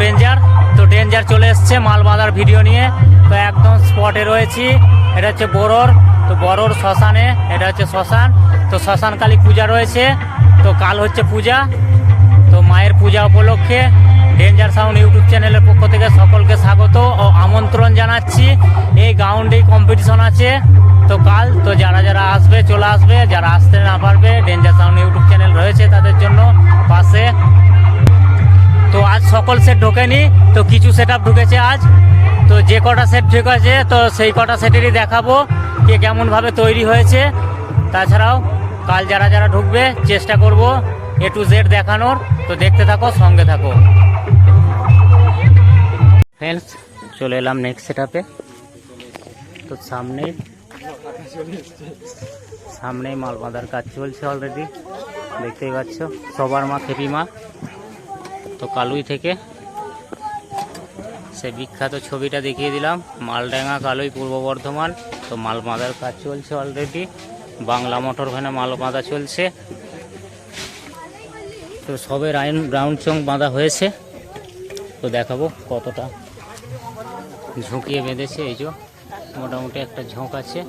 Danger তো danger চলে এসছে মাল বাঁধার ভিডিও নিয়ে। তো একদম স্পটে রয়েছি। এটা হচ্ছে বড়োর তো বড়োর শ্মশানে। এটা হচ্ছে শ্মশান। তো শ্মশান কালী পূজা রয়েছে। তো কাল হচ্ছে পূজা। তো মায়ের পূজা উপলক্ষে ডেঞ্জার সাউন্ড ইউটিউব চ্যানেলের পক্ষ থেকে সকলকে স্বাগত ও আমন্ত্রণ জানাচ্ছি। এই গ্রাউন্ডেই কম্পিটিশন আছে। তো কাল তো যারা যারা আসবে, চলে আসবে, যারা আসতে না পারবে ডেঞ্জার সাউন্ড ইউটিউব চ্যানেল রয়েছে তাদের জন্য সকল সেট ঢোকেনি, তো কিছু সেট ঢুকেছে আজ। তো যে কটা সেট ঢুকেছে, তো সেই কটা সেটেরই দেখাবো কে কেমনভাবে তৈরি হয়েছে। তাছাড়াও কাল যারা যারা ঢুকবে, চেষ্টা করব এ টু জেড দেখানোর। তো দেখতে থাকো, সঙ্গে থাকো। ফ্রেন্ডস চলে এলাম নেক্সট সেট তো সামনেই সামনেই মাল বাঁধার কাজ চলছে অলরেডি দেখতেই পাচ্ছ, সবার মা খেপি মা তো কালুই থেকে। সে বিখ্যাত ছবিটা দেখিয়ে দিলাম। মালডাঙ্গা, কালুই, পূর্ব বর্ধমান। তো মাল বাঁধার কাজ চলছে অলরেডি বাংলা মোটর ভ্যানে মাল বাঁধা চলছে। তো সবে রাইন, রাউন্ড চং বাঁধা হয়েছে। তো দেখাবো কতটা ঝুঁকিয়ে বেঁধেছে এই যে। মোটামুটি একটা ঝোঁক আছে।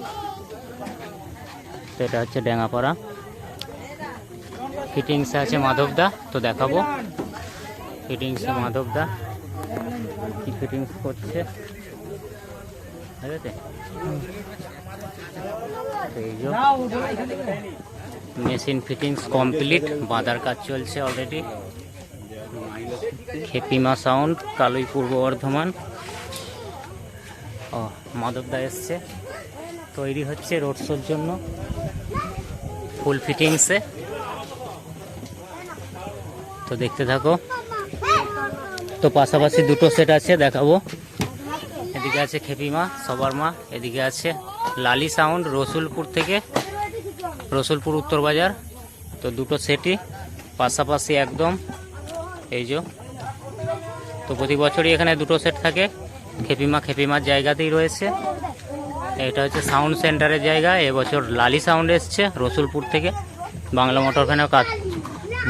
তো এটা হচ্ছে ড্যাঙাপাড়া ফিটিংসে আছে মাধবদা। তো দেখাবো। ফিটিংসে মাধবদা কি ফিটিংস করছে? মেশিন ফিটিংস কমপ্লিট বাঁধার কাজ চলছে অলরেডি খেপিমা সাউন্ড কালুই পূর্ব বর্ধমান। ও মাধবদা এসছে। তৈরি হচ্ছে রোড শোর জন্য। ফুল ফিটিংসে তো দেখতে থাকো। তো পাশাপাশি দুটো সেট আছে, দেখাবো। এদিকে আছে খেপিমা সবার মা এদিকে আছে লালি সাউন্ড রসুলপুর থেকে রসুলপুর উত্তর বাজার। তো দুটো সেটই পাশাপাশি একদম এই যে। তো প্রতি বছরই এখানে দুটো সেট থাকে। খেপিমা খেপিমার জায়গাতেই রয়েছে। এটা হচ্ছে সাউন্ড সেন্টারের জায়গা। এবছর লালি সাউন্ড এসছে রসুলপুর থেকে। বাংলা মোটর ভ্যানেও কাজ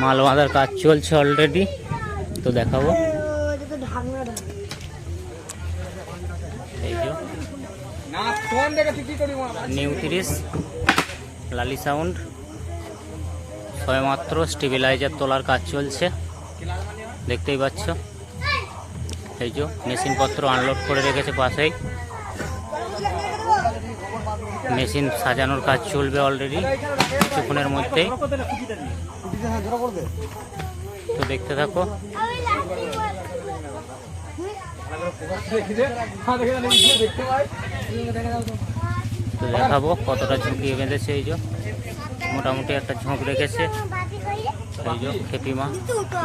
মাল বাঁধার কাজ চলছে অলরেডি তো দেখাবো এই যে নিউ তিরিশ, লালি সাউন্ড। সবেমাত্র স্টেবিলাইজার তোলার কাজ চলছে, দেখতেই পাচ্ছ। এই যে মেশিনপত্র আনলোড করে রেখেছে পাশেই। মেশিন সাজানোর কাজ চলবে অলরেডি কিছুক্ষণের মধ্যেই। তো দেখতে থাকো। তো দেখাবো কতটা ঝুঁকিয়ে বেঁধেছে এই যে। মোটামুটি একটা ঝোঁক রেখেছে। এই যে খেপিমা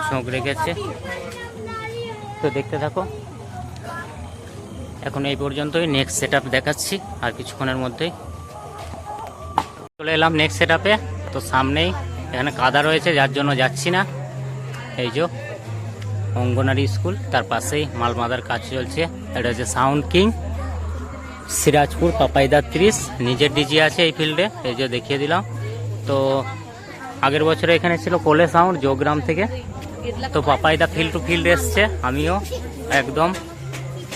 ঝোঁক রেখেছে। তো দেখতে থাকো। এখন এই পর্যন্তই নেক্সট সেট দেখাচ্ছি আর কিছুক্ষণের মধ্যেই। চলে এলাম নেক্সট সেট তো সামনেই এখানে কাদা রয়েছে, যার জন্য যাচ্ছি না। এই যে অঙ্গনারী স্কুল, তার পাশেই মালমাদার কাজ চলছে। এটা হচ্ছে সাউন্ড কিং। সিরাজপুর, পাপাইদা ত্রিশ, নিজের ডিজি আছে এই ফিল্ডে এই যে দেখিয়ে দিলাম। তো আগের বছরে এখানে ছিল কোলে সাউন্ড যোগগ্রাম থেকে। তো পাপাইদা ফিল্ড টু ফিল্ড এসছে, আমিও একদম।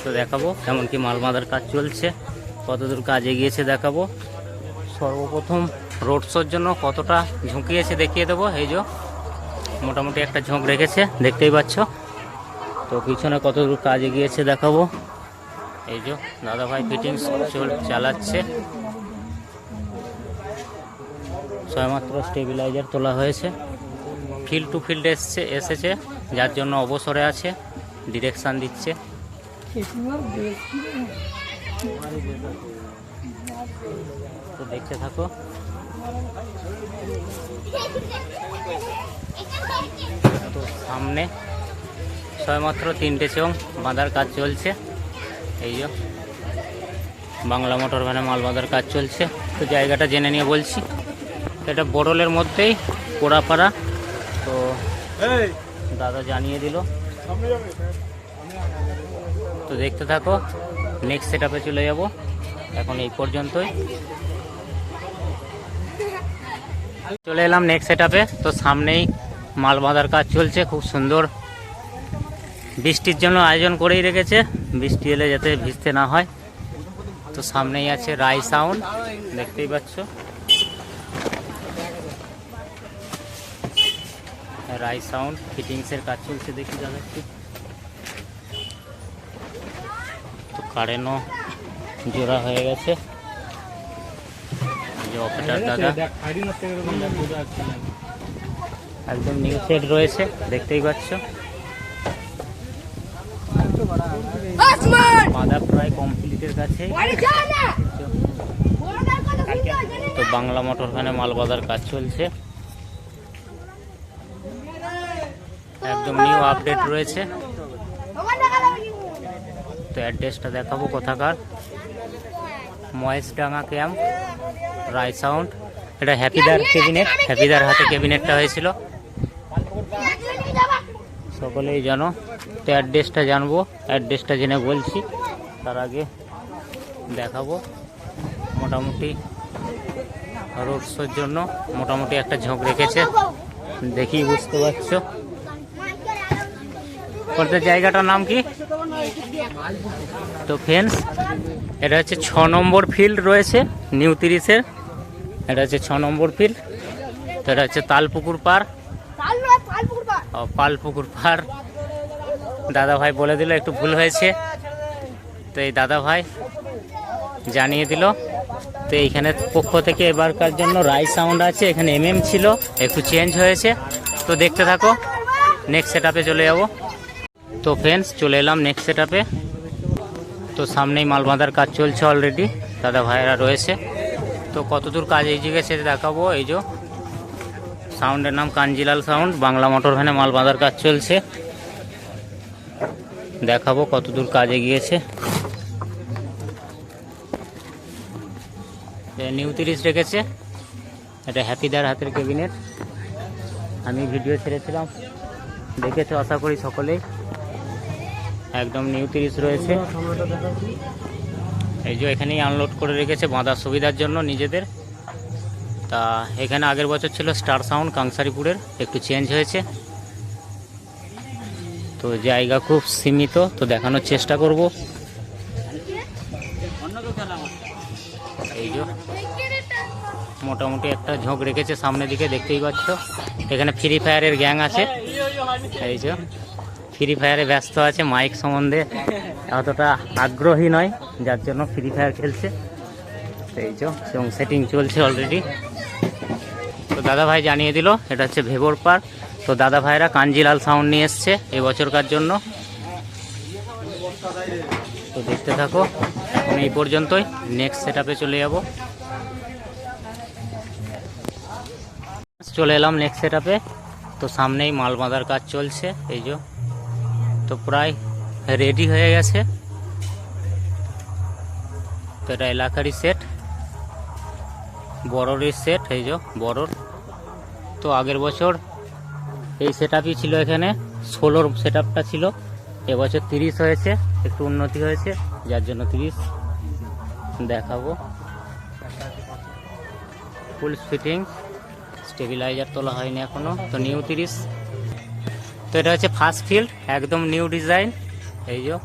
তো দেখাবো, এমনকি মালমাদার কাজ চলছে, কতদূর কাজ এগিয়েছে দেখাবো। সর্বপ্রথম রোড শোর জন্য কতটা ঝুঁকিয়েছে দেখিয়ে দেবো, এই যে মোটামুটি একটা ঝোঁক রেখেছে, দেখতেই পাচ্ছ। তো পিছনে কতদূর কাজ এগিয়েছে দেখাবো। এই যে দাদাভাই ফিটিংস চল চালাচ্ছে। ছয়মাত্র স্টেবিলাইজার তোলা হয়েছে। ফিল্ড টু ফিল্ড এসছে, এসেছে, যার জন্য অবসরে আছে ডিরেকশান দিচ্ছে। তো দেখতে থাকো। তো সামনে ছয়মাত্র তিনটে চং বাঁধার কাজ চলছে। এই যে বাংলা মোটর ভ্যানে মাল বাঁধার কাজ চলছে। তো জায়গাটা জেনে নিয়ে বলছি এটা বড়লের মধ্যেই পোড়াপাড়া। তো দাদা জানিয়ে দিল। তো দেখতে থাকো নেক্সট সেট চলে যাব। এখন এই পর্যন্তই। চলে এলাম নেক্সট সেট আপে তো সামনেই মাল বাঁধার কাজ চলছে খুব সুন্দর। বৃষ্টির জন্য আয়োজন করেই রেখেছে। বৃষ্টি এলে যাতে ভিজতে না হয়। তো সামনেই আছে রাই সাউন্ড, দেখতেই পাচ্ছ। রাই সাউন্ড, ফিটিংসের কাজ চলছে, দেখি দাদা একটু। তো কারেন্টও জোড়া হয়ে গেছে। একদম নিউ সেট রয়েছে, দেখতেই পাচ্ছ বাঁধা প্রায় কাছে। তো বাংলা মোটর ভ্যানে মাল বাঁধার কাজ চলছে। একদম নিউ আপডেট রয়েছে। তো অ্যাড্রেসটা দেখাবো কোথাকার। Maheshdanga camp Roy sound. এটা হ্যাপিদার ক্যাবিনেট হ্যাপিদার হাতে ক্যাবিনেটটা হয়েছিল। সকলেই জানো। তো অ্যাড্রেসটা জানব। অ্যাড্রেসটা জেনে বলছি। তার আগে দেখাবো। মোটামুটি রোড শোর জন্য মোটামুটি একটা ঝোঁক রেখেছে। দেখি, বুঝতে পারছ? বলতে জায়গাটার নাম কি? তো ফ্রেন্ডস এটা হচ্ছে ছ নম্বর ফিল্ড রয়েছে নিউ তিরিশের। এটা হচ্ছে ছ নম্বর ফিল্ড তো এটা হচ্ছে তালপুকুর পার পালপুকুর পার দাদা ভাই বলে দিল, একটু ভুল হয়েছে। তো এই দাদা ভাই জানিয়ে দিল। তো এইখানে পক্ষ থেকে এবারকার জন্য রাই সাউন্ড আছে, এখানে এমএম ছিল, একটু চেঞ্জ হয়েছে। তো দেখতে থাকো নেক্সট সেট চলে যাব। তো ফ্রেন্ডস চলে এলাম নেক্সট সেট তো সামনেই মাল বাঁধার কাজ চলছে অলরেডি দাদা ভাইয়েরা রয়েছে। তো কতদূর কাজ এই গেছে দেখাবো, এই যে। সাউন্ডের নাম কাঞ্জিলাল সাউন্ড বাংলা মোটর ভ্যানে মাল বাঁধার কাজ চলছে। দেখাবো কতদূর কাজ এগিয়েছে নিউ তিরিশ রেখেছে। এটা হ্যাপিদার হাতের ক্যাবিনেট আমি ভিডিও ছেড়েছিলাম। দেখেছে, আশা করি সকলেই। একদম নিউ তিরিশ রয়েছে। এই যে এখানেই আনলোড করে রেখেছে বাঁধার সুবিধার জন্য নিজেদের। তা এখানে আগের বছর ছিল স্টার সাউন্ড কাংসারিপুরের। একটু চেঞ্জ হয়েছে। তো জায়গা খুব সীমিত। তো দেখানোর চেষ্টা করব। মোটামুটি একটা ঝোঁক রেখেছে সামনের দিকে, দেখতেই পাচ্ছ। এখানে ফ্রি ফায়ারের গ্যাং আছে। এই ফ্রি ফায়ারে ব্যস্ত আছে মাইক সম্বন্ধে। অতটা আগ্রহী নয়, যার জন্য ফ্রি ফায়ার খেলছে। এই এবং সেটিং চলছে অলরেডি তো দাদা ভাই জানিয়ে দিল, এটা হচ্ছে ভেবর পার্ক। তো দাদা ভাইরা কাঞ্জিলাল সাউন্ড নিয়ে এসছে এবছরকার জন্য। তো দেখতে থাকো এই পর্যন্তই। নেক্সট সেট চলে যাব। চলে এলাম নেক্সট সেট তো সামনেই মাল বাঁধার কাজ চলছে, এই যে। তো প্রায় রেডি হয়ে গেছে। তো এটা এলাকারই সেট বড়রের সেট এই যে, বড়র। তো আগের বছর এই সেট ছিল এখানে। ষোলোর সেট ছিল। এবছর তিরিশ হয়েছে, একটু উন্নতি হয়েছে, যার জন্য তিরিশ। দেখাবো। ফুল ফিটিং স্টেবিলাইজার তোলা হয়নি এখনও, তো নিউ তিরিশ। তো এটা হচ্ছে ফার্স্ট ফিল্ড একদম নিউ ডিজাইন এই যে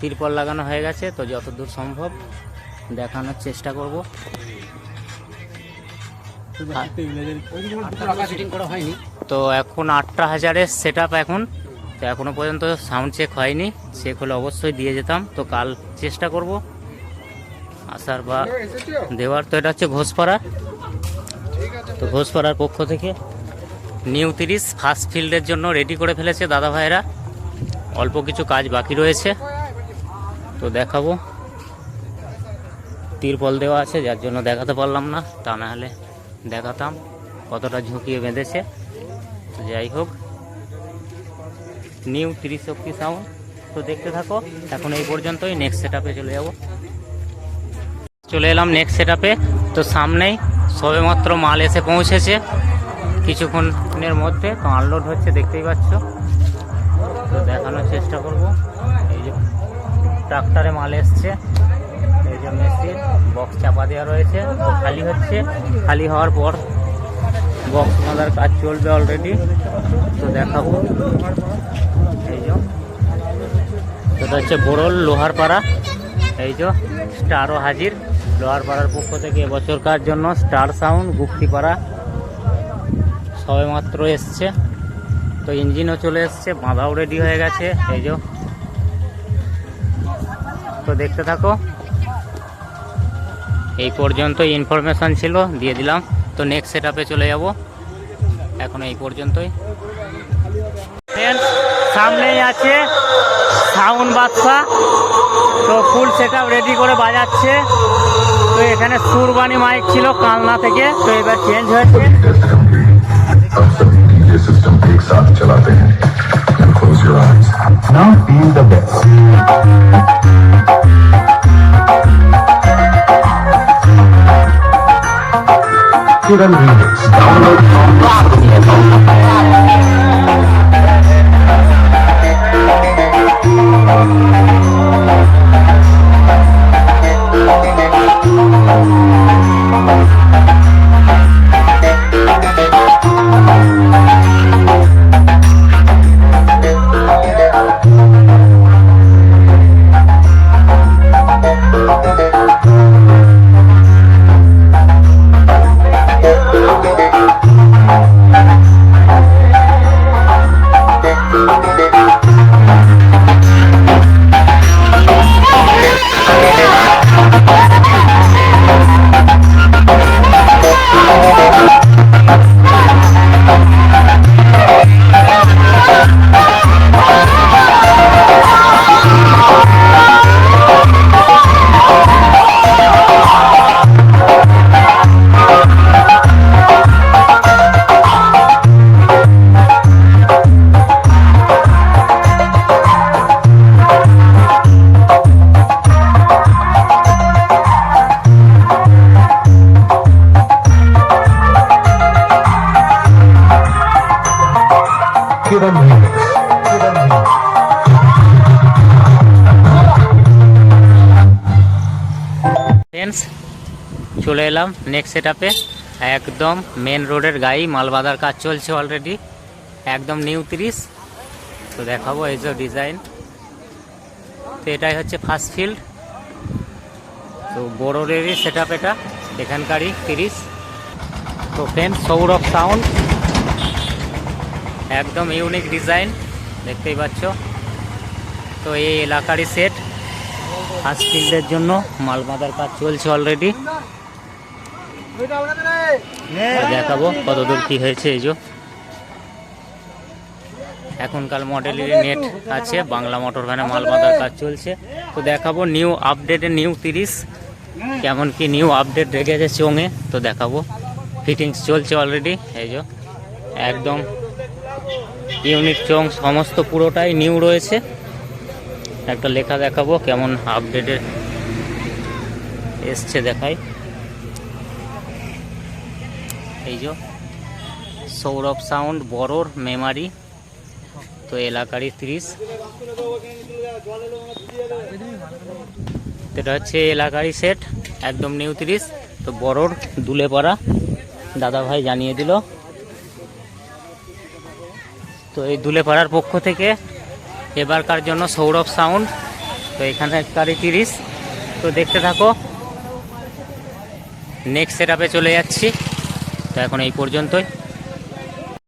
তিরপল লাগানো হয়ে গেছে, তো যতদূর সম্ভব দেখানোর চেষ্টা করব। তো এখন আটটা হাজারের সেট এখন, তো এখনও পর্যন্ত সাউন্ড চেক হয়নি। চেক হলে অবশ্যই দিয়ে যেতাম, তো কাল চেষ্টা করব। আসার বা দেওয়ার, তো এটা হচ্ছে ঘোষপাড়া। তো ঘোষপাড়ার পক্ষ থেকে নিউ তিরিশ ফার্স্ট ফিল্ডের জন্য রেডি করে ফেলেছে দাদা ভাইরা। অল্প কিছু কাজ বাকি রয়েছে। তো দেখাবো। তিরপল দেওয়া আছে, যার জন্য দেখাতে পারলাম না। তা না হলে দেখাতাম কতটা ঝুঁকিয়ে বেঁধেছে। তো যাই হোক। নিউ তিরিশ শক্তি সাউন্ড তো দেখতে থাকো, এখন এই পর্যন্তই। নেক্সট সেট চলে যাব। চলে এলাম নেক্সট সেট তো সামনেই সবেমাত্র মাল এসে পৌঁছেছে। কিছুক্ষণের মধ্যে তো আনলোড হচ্ছে, দেখতেই পাচ্ছ। তো দেখানোর চেষ্টা করব। এই যে ট্রাক্টরে মাল এসছে। এই যে মেশিন বক্স চাপা দেওয়া রয়েছে। তো খালি হচ্ছে। খালি হওয়ার পর বক্স বাঁধার কাজ চলবে অলরেডি তো দেখাবো। এই যে। হচ্ছে বোরল লোহার পাড়া। এই যে স্টারও হাজির। লোহার পাড়ার পক্ষ থেকে এবছরকার জন্য স্টার সাউন্ড গুপ্তিপাড়া সবে মাত্র এসছে। তো ইঞ্জিনও চলে এসছে, বাঁধাও রেডি হয়ে গেছে, এই যে। তো দেখতে থাকো। এই পর্যন্ত ইনফরমেশন ছিল, দিয়ে দিলাম। তো নেক্সট সেট চলে যাব। এখন এই পর্যন্তই। সামনেই আছে সাউন্ড বাদশা তো ফুল সেট রেডি করে বাজাচ্ছে। তো এখানে সুরবানি মাইক ছিল কালনা থেকে তো এবার চেঞ্জ হয়েছে Now feel the best. Kiran Remix. Download from Bharti. Friends চলে এলাম নেক্সট সেটআপে একদম মেন রোডের গাড়ি মাল কাজ চলছে অলরেডি একদম নিউ তিরিশ। তো দেখাবো এই যে ডিজাইন তো এটাই হচ্ছে ফার্স্ট ফিল্ড তো বড়োরেরই সেট এটা, এখানকারই তিরিশ। তো ফ্রেন্ডস সৌরভ সাউন্ড একদম ইউনিক ডিজাইন দেখতেই পাচ্ছ। তো এই এলাকারই সেট ফিল্ডের জন্য মাল বাঁধার কাজ চলছে অলরেডি দেখাবো কতদূর কি হয়েছে এই যে। এখনকার মডেলের নেট আছে, বাংলা মোটর ভ্যানে মাল বাঁধার কাজ চলছে। তো দেখাবো নিউ আপডেটে নিউ তিরিশ। কেমন কি নিউ আপডেট রেখেছে চোঙে, তো দেখাবো। ফিটিংস চলছে অলরেডি এই যে। একদম ইউনিট চং সমস্ত পুরোটাই নিউ রয়েছে। একটা লেখা দেখাবো, কেমন আপডেটে এসছে দেখাই। এই যে, সৌরভ সাউন্ড বড়োর মেমারি তো এলাকারই ত্রিশ। এটা হচ্ছে এলাকারই সেট একদম নিউ ত্রিশ। তো বড়োর দুলেপাড়া দাদা ভাই জানিয়ে দিল। তো এই দুলেপাড়ার পক্ষ থেকে এবারকার জন্য সৌরভ সাউন্ড, তো এখানে কারি তিরিশ। তো দেখতে থাকো। নেক্সট সেট চলে যাচ্ছি। তো এখন এই পর্যন্তই।